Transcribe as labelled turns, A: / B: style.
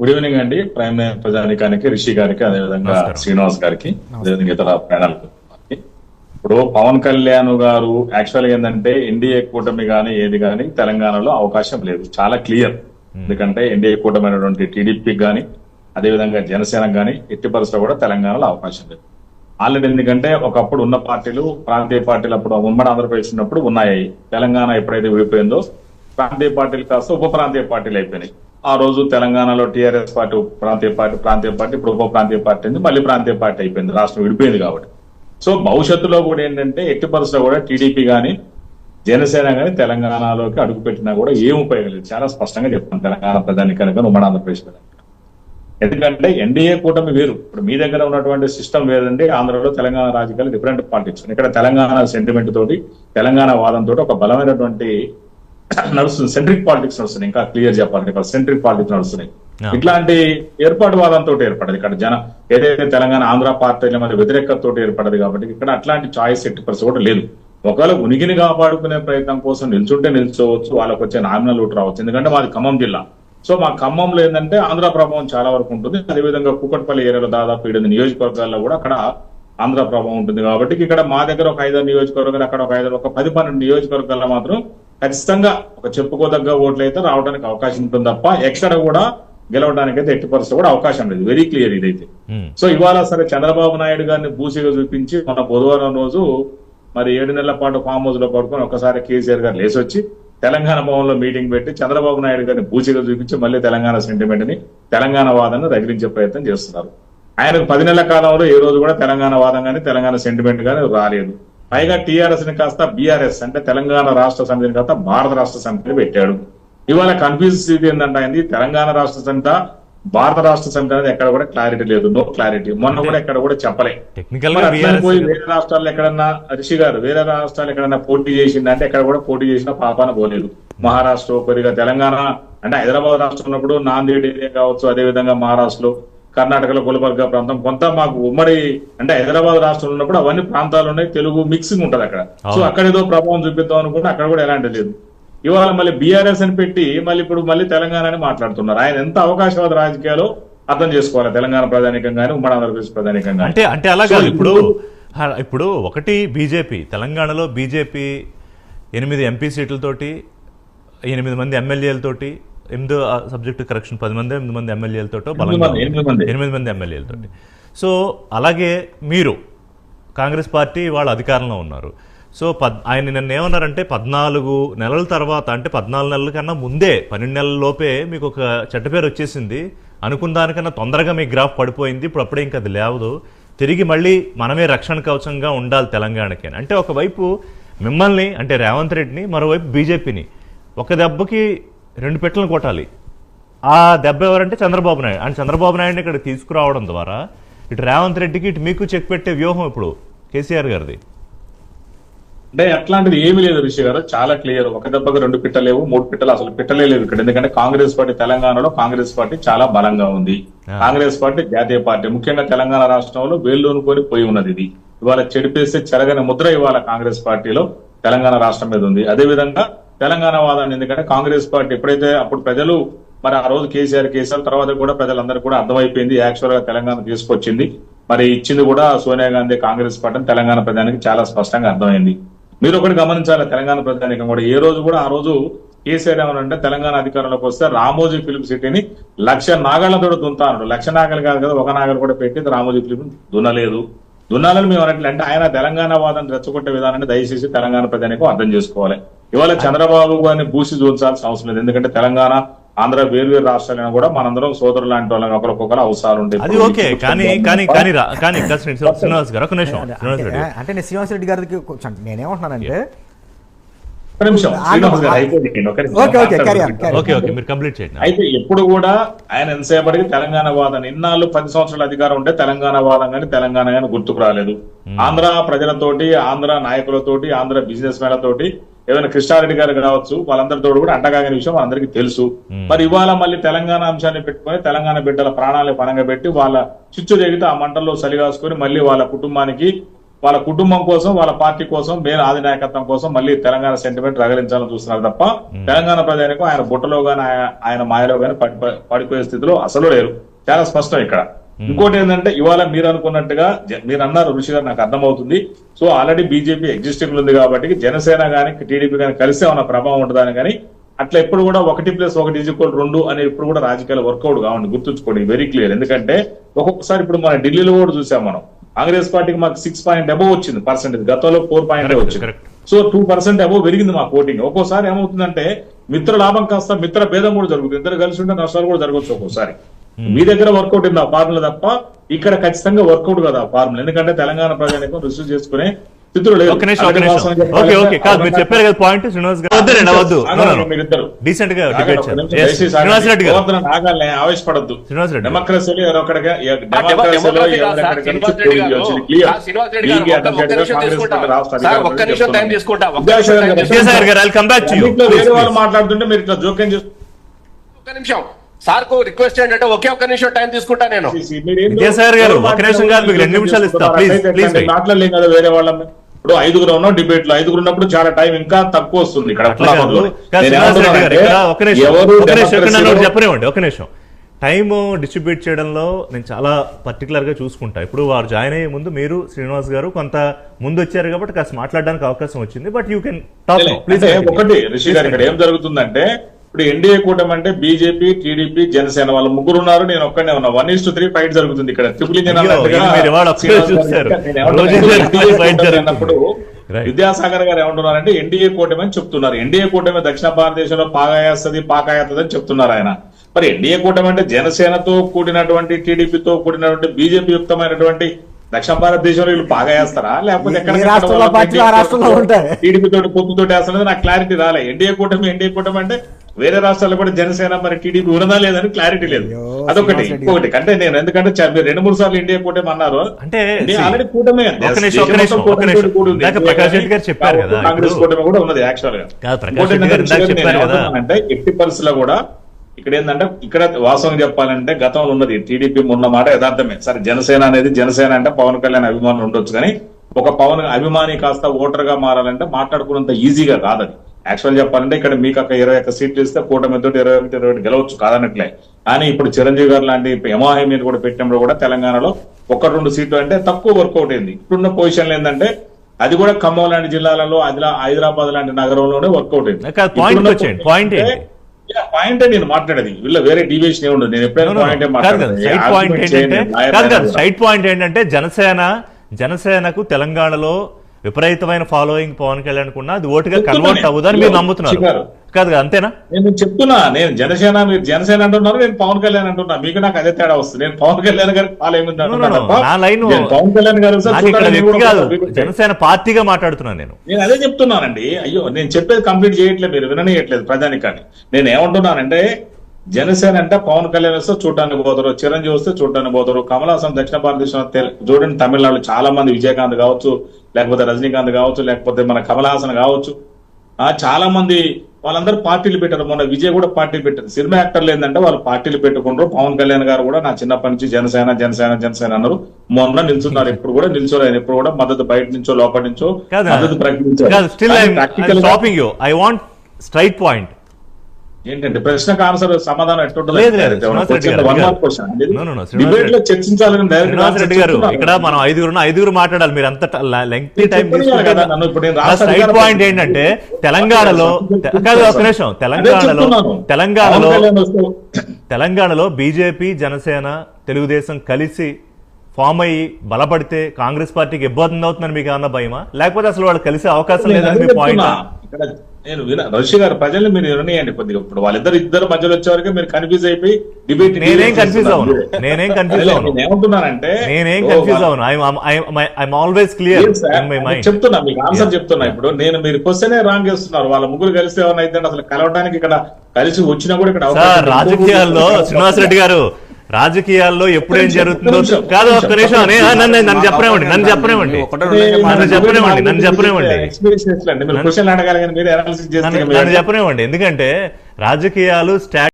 A: Good evening అండి prime ప్రజానికానికి రిషి గారికి అదేవిధంగా. శ్రీనివాస్ గారికి అదేవిధంగా ఇతర ప్యానల్ ఇప్పుడు పవన్ కళ్యాణ్ గారు యాక్చువల్ ఏంటంటే ఎన్డీఏ కూటమి గానీ ఏది గానీ తెలంగాణలో అవకాశం లేదు. చాలా క్లియర్ ఎందుకంటే ఎన్డీఏ కూటమి అయినటువంటి టీడీపీకి గానీ అదేవిధంగా జనసేనకు గానీ ఎట్టి పరిస్థితుల్లో కూడా తెలంగాణలో అవకాశం లేదు. ఆల్రెడీ ఎందుకంటే ఒకప్పుడు ఉన్న పార్టీలు ప్రాంతీయ పార్టీలు అప్పుడు ఉమ్మడి ఆంధ్రప్రదేశ్ ఉన్నప్పుడు ఉన్నాయి. తెలంగాణ ఎప్పుడైతే విడిపోయిందో ప్రాంతీయ పార్టీలు కాస్త ఉప ప్రాంతీయ పార్టీలు అయిపోయినాయి. ఆ రోజు తెలంగాణలో టీఆర్ఎస్ పార్టీ ప్రాంతీయ పార్టీ ప్రాంతీయ పార్టీ ఇప్పుడు ఉప ప్రాంతీయ పార్టీ అయింది మళ్ళీ ప్రాంతీయ పార్టీ అయిపోయింది రాష్ట్రం విడిపోయింది కాబట్టి. సో భవిష్యత్తులో కూడా ఏంటంటే ఎట్టి పరిస్థితుల్లో కూడా టీడీపీ కానీ జనసేన కానీ తెలంగాణలోకి అడుగు పెట్టినా కూడా ఏం ఉపయోగం లేదు. చాలా స్పష్టంగా చెప్తాను తెలంగాణ ప్రధానికనగా ఉమ్మడి ఆంధ్రప్రదేశ్ ఎందుకంటే ఎన్డీఏ కూటమి వేరు. ఇప్పుడు మీ దగ్గర ఉన్నటువంటి సిస్టమ్ వేరండి ఆంధ్రలో తెలంగాణ రాజకీయాలు డిఫరెంట్ పాలిటిక్స్. ఇక్కడ తెలంగాణ సెంటిమెంట్ తోటి తెలంగాణ వాదంతో ఒక బలమైనటువంటి నడుస్తుంది. సెంట్రిక్ పాలిటిక్స్ నడుస్తుంది ఇంకా క్లియర్ చెప్పాలంటే ఇక్కడ సెంట్రిక్ పాలిటిక్స్ నడుస్తున్నాయి. ఇట్లాంటి ఏర్పాటు వాదంతో ఏర్పడదు. ఇక్కడ జన ఏదైతే తెలంగాణ ఆంధ్ర పార్టీల మీద వ్యతిరేకతతో ఏర్పడదు కాబట్టి ఇక్కడ అట్లాంటి చాయిస్ ఎట్టి పరిస్థితి కూడా లేదు. ఒకవేళ ఉనికిని కాపాడుకునే ప్రయత్నం కోసం నిల్చుంటే నిల్చోవచ్చు. వాళ్ళకి వచ్చే నామినల్ ఓటు రావచ్చు. ఎందుకంటే మాది ఖమ్మం జిల్లా. సో మా ఖమ్మంలో ఏంటంటే ఆంధ్ర ప్రభావం చాలా వరకు ఉంటుంది. అదేవిధంగా కూకట్పల్లి ఏరియాలో దాదాపు ఏడు నియోజకవర్గాల్లో కూడా అక్కడ ఆంధ్ర ప్రభావం ఉంటుంది కాబట్టి ఇక్కడ మా దగ్గర ఒక ఐదారు నియోజకవర్గాలు అక్కడ ఒక ఐదారు ఒక పది పన్నెండు నియోజకవర్గాల్లో మాత్రం ఖచ్చితంగా ఒక చెప్పుకోదగ్గ ఓట్లు అయితే రావడానికి అవకాశం ఉంటుంది తప్ప ఎక్కడ కూడా గెలవడానికి అయితే ఎట్టి పరిస్థితి కూడా అవకాశం లేదు. వెరీ క్లియర్ ఇదైతే. సో ఇవాళ సరే చంద్రబాబు నాయుడు గారిని బూసిగా చూపించి మన బుధవారం రోజు మరి ఏడు నెలల పాటు ఫామ్ హౌస్లో పడుకొని ఒకసారి కేసీఆర్ గారు లేచి వచ్చి తెలంగాణ భవన్లో మీటింగ్ పెట్టి చంద్రబాబు నాయుడు గారిని బూసిగా చూపించి మళ్ళీ తెలంగాణ సెంటిమెంట్ని తెలంగాణ వాదాన్ని రగిలించే ప్రయత్నం చేస్తున్నారు. ఆయనకు పది నెలల కాలంలో ఏ రోజు కూడా తెలంగాణ వాదం కానీ తెలంగాణ సెంటిమెంట్ కానీ రాలేదు. పైగా టీఆర్ఎస్ని కాస్త బీఆర్ఎస్ అంటే తెలంగాణ రాష్ట్ర సమితిని కాస్త భారత రాష్ట్ర సమితిని పెట్టాడు. ఇవాళ కన్ఫ్యూజ్ స్థితి ఏంటంటే ఆయనది తెలంగాణ రాష్ట్ర సమిత భారత రాష్ట్ర సమితి అనేది ఎక్కడ కూడా క్లారిటీ లేదు. నో క్లారిటీ మొన్న కూడా ఎక్కడ కూడా చెప్పలే. పోయి వేరే రాష్ట్రాల్లో ఎక్కడన్నా రిషి గారు వేరే రాష్ట్రాలు ఎక్కడన్నా పోటీ చేసిందంటే ఎక్కడ కూడా పోటీ చేసిన పాపాన పోలేదు. మహారాష్ట్ర కొద్దిగా తెలంగాణ అంటే హైదరాబాద్ రాష్ట్రం ఉన్నప్పుడు నాందేడ్ ఏరియా కావచ్చు అదే విధంగా మహారాష్ట్రలో. కర్ణాటకలో గుల్బర్గా ప్రాంతం. కొంత మాకు ఉమ్మడి అంటే హైదరాబాద్ రాష్ట్రంలో ఉన్నప్పుడు అవన్నీ ప్రాంతాలు ఉన్నాయి తెలుగు మిక్సింగ్ ఉంటది అక్కడ. సో. అక్కడ ఏదో ప్రభావం చూపిద్దాం అనుకుంటే అక్కడ కూడా ఎలాంటి లేదు. ఇవాళ మళ్ళీ బీఆర్ఎస్ అని పెట్టి మళ్ళీ ఇప్పుడు మళ్ళీ తెలంగాణ అని మాట్లాడుతున్నారు. ఆయన ఎంత అవకాశవాద రాజకీయాలు అర్థం చేసుకోవాలి తెలంగాణ ప్రధానికంగా కానీ ఉమ్మడి ఆంధ్రప్రదేశ్ ప్రధానికంగా
B: అంటే అంటే అలా కాదు. ఇప్పుడు
A: ఇప్పుడు
B: ఒకటి బీజేపీ. తెలంగాణలో బీజేపీ ఎనిమిది ఎంపీ సీట్లతోటి ఎనిమిది మంది ఎమ్మెల్యేలతోటి ఎనిమిదో సబ్జెక్ట్ కరెక్షన్ పది మంది ఎనిమిది మంది ఎమ్మెల్యేలతోటో
A: ఎనిమిది మంది, ఎనిమిది మంది.
B: ఎమ్మెల్యేలతోటి. సో అలాగే మీరు కాంగ్రెస్ పార్టీ వాళ్ళు అధికారంలో ఉన్నారు. సో పద్ ఆయన నిన్న ఏమన్నారంటే పద్నాలుగు నెలల తర్వాత అంటే పద్నాలుగు నెలల కన్నా ముందే పన్నెండు నెలల లోపే మీకు ఒక చెడ్డ పేరు వచ్చేసింది. అనుకున్న దానికన్నా తొందరగా మీ గ్రాఫ్ పడిపోయింది. ఇప్పుడు అప్పుడే ఇంకా అది లేవదు. తిరిగి మళ్ళీ మనమే రక్షణ కవచంగా ఉండాలి తెలంగాణకి. అంటే ఒకవైపు మిమ్మల్ని అంటే రేవంత్ రెడ్డిని మరోవైపు బీజేపీని. ఒక దెబ్బకి రెండు పెట్టలను కొట్టాలి. ఆ దెబ్బ ఎవరంటే చంద్రబాబు నాయుడు. అండ్ చంద్రబాబు నాయుడిని ఇక్కడ తీసుకురావడం ద్వారా ఇటు రేవంత్ రెడ్డికి ఇటు మీకు చెక్ పెట్టే వ్యూహం ఇప్పుడు కేసీఆర్ గారిది.
A: అంటే అట్లాంటిది ఏమీ లేదు రిషి గారు. చాలా క్లియర్. ఒక దెబ్బకు రెండు పిట్టలేవు మూడు పిట్టలు అసలు పిట్టలే లేవు ఇక్కడ. ఎందుకంటే కాంగ్రెస్ పార్టీ తెలంగాణలో కాంగ్రెస్ పార్టీ చాలా బలంగా ఉంది. కాంగ్రెస్ పార్టీ జాతీయ పార్టీ. ముఖ్యంగా తెలంగాణ రాష్ట్రంలో వేళ్ళూనుకొని పోయి ఉన్నది ఇది. ఇవాళ చెడిపేస్తే చెరగని ముద్ర ఇవాళ కాంగ్రెస్ పార్టీలో తెలంగాణ రాష్ట్రం మీద ఉంది. అదే విధంగా తెలంగాణ వాదన ఎందుకంటే కాంగ్రెస్ పార్టీ ఎప్పుడైతే అప్పుడు ప్రజలు మరి ఆ రోజు కేసీఆర్ కేసీఆర్ తర్వాత కూడా ప్రజలందరూ కూడా అర్థమైపోయింది యాక్చువల్గా తెలంగాణ తీసుకొచ్చింది. మరి ఇచ్చింది కూడా సోనియా గాంధీ కాంగ్రెస్ పార్టీ తెలంగాణ ప్రజానికి చాలా స్పష్టంగా అర్థమైంది. మీరు ఒకటి గమనించాలి తెలంగాణ ప్రజానికం కూడా. ఏ రోజు కూడా ఆ రోజు కేసీఆర్ ఏమనంటే తెలంగాణ అధికారంలోకి వస్తే రామోజీ ఫిలిం సిటీని లక్ష నాగళ్ళతో దుంతాను లక్ష నాగలు కాదు కదా ఒక నాగలు కూడా పెట్టి రామోజీ ఫిలిం దున్నలేదు. దున్నాలని మేము అన్నట్లు అంటే ఆయన తెలంగాణ వాదన రెచ్చగొట్టే విధానాన్ని దయచేసి తెలంగాణ ప్రజానికం అర్థం చేసుకోవాలి. ఇవాళ చంద్రబాబు గారిని బూసి చూచాల్సిన అవసరం లేదు. ఎందుకంటే తెలంగాణ ఆంధ్ర వేరు వేరు రాష్ట్రాలను కూడా మనందరం సోదరులు లాంటి వాళ్ళం ఒకరికొకరు అవసరాలు ఉంటాయి
B: అది ఓకే కానీ కానీ కానీ కానీ శ్రీనివాస్ గారు ఒక నిమిషం
C: అంటే-
B: శ్రీనివాస్ రెడ్డి
C: అంటే నేను శ్రీనివాస్ రెడ్డి గారికి కొంచెం నేనేమంటున్నానంటే
A: అయితే ఎప్పుడు కూడా ఆయన ఎంతసేపటికి తెలంగాణ వాదన ఇన్నాళ్ళు పది సంవత్సరాల అధికారం ఉంటే తెలంగాణ వాదం కానీ తెలంగాణ కానీ గుర్తుకు రాలేదు. ఆంధ్ర ప్రజలతోటి ఆంధ్ర నాయకులతోటి ఆంధ్ర బిజినెస్ తోటి ఏమైనా కృష్ణారెడ్డి గారు కావచ్చు వాళ్ళందరితో కూడా అంటగాగిన విషయం మనందరికీ తెలుసు. మరి ఇవాళ మళ్ళీ తెలంగాణ అంశాన్ని పెట్టుకొని తెలంగాణ బిడ్డల ప్రాణాలు పనంగా పెట్టి వాళ్ళ చిచ్చు రేగితే ఆ మంటల్లో సలిగాసుకొని మళ్ళీ వాళ్ళ కుటుంబానికి వాళ్ళ కుటుంబం కోసం వాళ్ళ పార్టీ కోసం మేలు ఆధినాయకత్వం కోసం మళ్ళీ తెలంగాణ సెంటిమెంట్ రగలించాలని చూస్తున్నారు తప్ప తెలంగాణ ప్రజలకు ఆయన బుట్టలో గాని ఆయన- మాయలో గాని పడి- పడిపోయే స్థితిలో అసలు లేరు. చాలా స్పష్టం ఇక్కడ. ఇంకోటి ఏంటంటే ఇవాళ మీరు అనుకున్నట్టుగా మీరు అన్నారు ఋషి గారు నాకు అర్థమవుతుంది. సో ఆల్రెడీ బీజేపీ ఎగ్జిస్టింగ్ ఉంది కాబట్టి జనసేన గాని టీడీపీ గాని కలిసే ఉన్న ప్రభావం ఉంటుందని కానీ అట్లా ఎప్పుడు కూడా ఒకటి ప్లస్ ఒకటి ఈక్వల్ రెండు అని ఇప్పుడు కూడా రాజకీయాలు వర్కౌట్ కావండి గుర్తుంచుకోండి వెరీ క్లియర్ ఎందుకంటే ఒక్కొక్కసారి ఇప్పుడు మన ఢిల్లీలో కూడా చూసాం మనం. కాంగ్రెస్ పార్టీకి మాకు సిక్స్ పాయింట్ అబవ్ వచ్చింది పర్సెంటేజ్ గతంలో ఫోర్ పాయింట్ వచ్చింది. సో టూ పర్సెంట్ అబవ్ పెరిగింది మా ఓటింగ్ ఒక్కోసారి ఏమవుతుందంటే మిత్ర లాభం కాస్త మిత్ర భేదం కూడా జరుగుతుంది. ఇద్దరు కలిసి ఉంటే నష్టాలు కూడా జరగవచ్చు ఒక్కోసారి. మీ దగ్గర వర్కౌట్ ఉంది ఆ ఫార్ములా తప్ప? ఇక్కడ ఖచ్చితంగా వర్కౌట్ కదా ఆ ఫార్ములా ఎందుకంటే తెలంగాణ ప్రజానికి రిసీవ్ చేసుకునే
B: చెప్పారు కదా పాయింట్ శ్రీనివాస్ గారు
A: ఆవేశపడద్దు.
B: శ్రీనివాస్ రెడ్డి.
A: డెమోక్రసీలో. మాట్లాడుతుంటే మీరు ఇట్లా జోక్యం చేసి
D: ఒక్క నిమిషం. సార్కు రిక్వెస్ట్ ఏంటంటే ఒకే ఒక్క నిమిషం టైం తీసుకుంటా నేను.
A: మీరు ఏందో-
B: విద్యాసాగర్ గారు, ఒక నిమిషం కాదు, మీకు రెండు నిమిషాలు ఇస్తా.
A: మాట్లాడలేం కదా వేరే వాళ్ళని. ఇప్పుడు ఐదుగురు ఉన్నాం డిబేట్లో ఐదుగురు ఉన్నప్పుడు చాలా టైం ఇంకా తక్కువ వస్తుంది ఇక్కడ
B: ఒక నిమిషం చెప్పనివ్వండి ఒక టైం డిస్ట్రిబ్యూట్ చేయడంలో నేను చాలా పర్టికులర్గా చూసుకుంటా. ఇప్పుడు వారు జాయిన్ అయ్యే ముందు మీరు శ్రీనివాస్ గారు కొంత ముందు వచ్చారు కాబట్టి కాస్త మాట్లాడడానికి అవకాశం వచ్చింది but you can talk please
A: ఒకటి రిషి గారు ఇక్కడ ఏం జరుగుతుందంటే ఇప్పుడు ఎన్డీఏ కూటమి అంటే బీజేపీ టీడీపీ జనసేన వాళ్ళ ముగ్గురు ఉన్నారు నేను ఒక్కనే ఉన్నా. One is to three fight జరుగుతుంది ఇక్కడ. Triple engine. అన్నప్పుడు. విద్యాసాగర్ గారు ఏమంటున్నారంటే ఎన్డీఏ కూటమి అని చెప్తున్నారు. ఎన్డీఏ కూటమి దక్షిణ భారతదేశంలో పాగాయేస్తుంది పాకాయేస్తుంది అని చెప్తున్నారు ఆయన. మరి ఎన్డీఏ కూటమి అంటే జనసేనతో కూడినటువంటి టీడీపీతో కూడినటువంటి బీజేపీ యుక్తమైనటువంటి దక్షిణ భారతదేశంలో వీళ్ళు పాగా వేస్తారా లేకపోతే ఎక్కడ. టీడీపీ తోటి పొత్తు తోటి నాకు క్లారిటీ రాలే. ఎన్డీఏ కూటమి ఎన్డీఏ కూటమి అంటే వేరే రాష్ట్రాల్లో కూడా జనసేన మరి టీడీపీ ఉన్నదా లేదని క్లారిటీ లేదు. అదొకటి ఇంకొకటి. అంటే నేను ఎందుకంటే రెండు మూడు సార్లు ఇండియా కూటమి అన్నారు
B: అంటే
A: ఆల్రెడీ కూటమే
B: చెప్పారు
A: కాంగ్రెస్ కూటమి కూడా ఉన్నది యాక్చువల్గా.
B: కాదు, ప్రకాష్
A: ఇంకోటి
B: రెడ్డి గారు
A: ఏంటంటే
B: ఇందాక చెప్పారు కదా.
A: అంటే ఎట్టి పరిస్థితుల్లో కూడా ఇక్కడ ఏంటంటే ఇక్కడ వాస్తవం చెప్పాలంటే గతంలో ఉన్నది టీడీపీ ఉన్న మాట యథార్థమే. సరే జనసేన అనేది జనసేన అంటే పవన్ కళ్యాణ్ అభిమానులు ఉండొచ్చు కానీ ఒక పవన్ అభిమాని కాస్త ఓటర్గా మారాలంటే మాట్లాడుకున్నంత ఈజీగా కాదది. యాక్చువల్ చెప్పాలంటే ఇక్కడ మీకు ఒక ఇరవై ఒక్క సీట్లు ఇస్తే కూటమి తోటి ఇరవై ఒకటి ఇరవై ఒకటి గెలవచ్చు కాదనట్లే. కానీ ఇప్పుడు చిరంజీవి గారు లాంటి ఎంఐ మీద కూడా పెట్టినప్పుడు కూడా తెలంగాణలో ఒక రెండు సీట్లు అంటే తక్కువ వర్కౌట్ అయింది. ఇప్పుడున్న పొజిషన్లు ఏంటంటే అది కూడా ఖమ్మం లాంటి జిల్లాలలో హైదరాబాద్ లాంటి నగరంలోనే వర్కౌట్ అయింది.
B: ఏంటి?
A: పాయింట్ నేను మాట్లాడేది? వీళ్ళ వేరే డివియేషన్ ఉండదు. నేను ఎప్పుడైనా పాయింట్
B: పాయింట్ సైడ్ పాయింట్ ఏంటంటే జనసేన జనసేనకు తెలంగాణలో విపరీతమైన ఫాలోయింగ్ పవన్ కళ్యాణ్ కున్నా అది ఓటుగా కన్వర్ట్ అవ్వదని మీరు నమ్ముతున్నారు. కాదు అంతేనా?
A: నేను చెప్తున్నా నేను జనసేన మీరు జనసేన అంటున్నారు నేను పవన్ కళ్యాణ్ అంటున్నా. మీకు నాకు అదే తేడా వస్తుంది. నేను పవన్ కళ్యాణ్
B: నా లైన్
A: నేను పవన్ కళ్యాణ్ గారు
B: కాదు. జనసేన పార్టీగా మాట్లాడుతున్నాను నేను.
A: నేను అదే చెప్తున్నానండి. అయ్యో నేను చెప్పేది కంప్లీట్ చేయట్లేదు మీరు విననీయట్లేదు ప్రజానికాన్ని. నేను ఏమంటున్నానంటే జనసేన అంటే పవన్ కళ్యాణ్ వస్తే చూడడానికి పోతారు చిరంజీవి వస్తే చూడడానికి పోతారు కమల్ హాసన్ దక్షిణ భారతదేశం చూడండి తమిళనాడు చాలా మంది విజయకాంత్ కావచ్చు లేకపోతే రజనీకాంత్ కావచ్చు లేకపోతే మన కమల్ హాసన్ కావచ్చు. చాలా మంది వాళ్ళందరూ పార్టీలు పెట్టారు. మొన్న విజయ్ కూడా పార్టీ పెట్టారు. సినిమా యాక్టర్లు ఏంటంటే వాళ్ళు పార్టీలు పెట్టుకుంటారు. పవన్ కళ్యాణ్ గారు కూడా నా చిన్నప్పటి నుంచి జనసేన జనసేన జనసేన అన్నారు. మొన్న నిల్చున్నారు. ఇప్పుడు కూడా నిల్చోరు ఆయన ఇప్పుడు కూడా మద్దతు బయట నుంచో లోపల నుంచో మద్దతు ప్రకటించారు
B: still I want straight point
A: ఏంటంటే ప్రశ్నకు ఆన్సర్ సమాధానం
B: డిబేట్లో.
A: చర్చించాలని
B: శ్రీనివాస్ రెడ్డి గారు ఇక్కడ మనం ఐదుగురు ఐదుగురు మాట్లాడాలి. మీరు అంత లెంగ్తీ
A: నేను
B: టైం
A: అధికార
B: పాయింట్. ఏంటంటే తెలంగాణలో తె- కాదు ఒక నిమిషం. తెలంగాణలో తెలంగాణలో తెలంగాణలో బీజేపీ జనసేన తెలుగుదేశం కలిసి ఫామ్ అయ్యి బలపడితే కాంగ్రెస్ పార్టీకి ఇబ్బంది అవుతుందని మీకు ఏమన్నా భయమా? లేకపోతే అసలు వాళ్ళు కలిసే అవకాశం లేదని మీ పాయింట్
A: నేను విన రషి గారు ప్రజల్ని మీరు నిర్ణయండి కొద్దిగా. ఇప్పుడు వాళ్ళిద్దరు ఇద్దరు మధ్యలో వచ్చే వరకు మీరు కన్ఫ్యూజ్ అయిపోయి డిబేట్
B: నేనేం confuse అవును. నేనేం confuse అవును.
A: ఏమంటున్నానంటే
B: నేనేం కన్ఫ్యూజ్ అవును. ఐఎమ్ ఆల్వేస్ క్లియర్
A: చెప్తున్నా మీకు ఆన్సర్ చెప్తున్నా ఇప్పుడు. నేను మీరు క్వశ్చనే రాంగ్ చేస్తున్నారు. వాళ్ళ ముగ్గురు కలిసి ఏమైనా అయితే అసలు కలవడానికి ఇక్కడ కలిసి వచ్చినా కూడా ఇక్కడ.
B: రాజకీయాల్లో శ్రీనివాస్ రెడ్డి గారు రాజకీయాల్లో ఎప్పుడేం జరుగుతుందో కాదు ఒక్క నిమిషం. నన్ను నన్ను చెప్పనివ్వండి నన్ను చెప్పనివ్వండి. నన్ను చెప్పనివ్వండి నన్ను
A: చేస్తే
B: నన్ను చెప్పనివ్వండి. ఎందుకంటే రాజకీయాలు స్టా